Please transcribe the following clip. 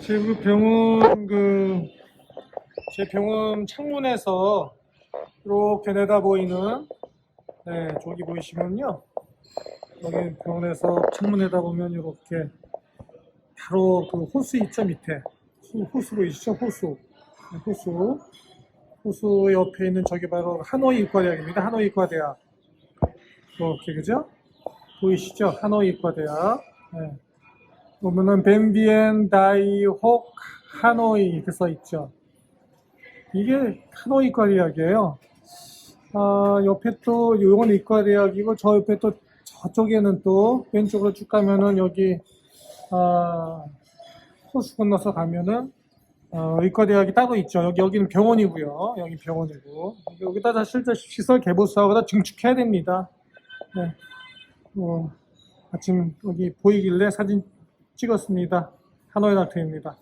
제그 병원 그 제 병원 창문에서 이렇게 내다 보이는 네 저기 보이시면요. 여기 병원에서 창문 내다 보면 이렇게 바로 그 호수 있죠 밑에. 호- 호수 보이시죠 호수. 네, 호수. 호수 옆에 있는 저기 바로 하노이 의과대학입니다. 하노이 의과대학. 이렇게 그죠? 보이시죠? 하노이 의과대학. 네. 보면은 벤비엔 다이혹 하노이 이렇게 써 있죠. 이게 하노이 이과 대학이에요. 아, 옆에 또 요건 이과 대학이고 저 옆에 또 저쪽에는 또 왼쪽으로 쭉 가면은 여기 아, 호수 건너서 가면은 어, 의과대학이 따로 있죠. 여기 여기는 병원이고요. 여기 병원이고 여기다 다 실제 시설 개보수하고 다 증축해야 됩니다. 네. 뭐, 아침 여기 보이길래 사진 찍었습니다. 하노이 닥터입니다.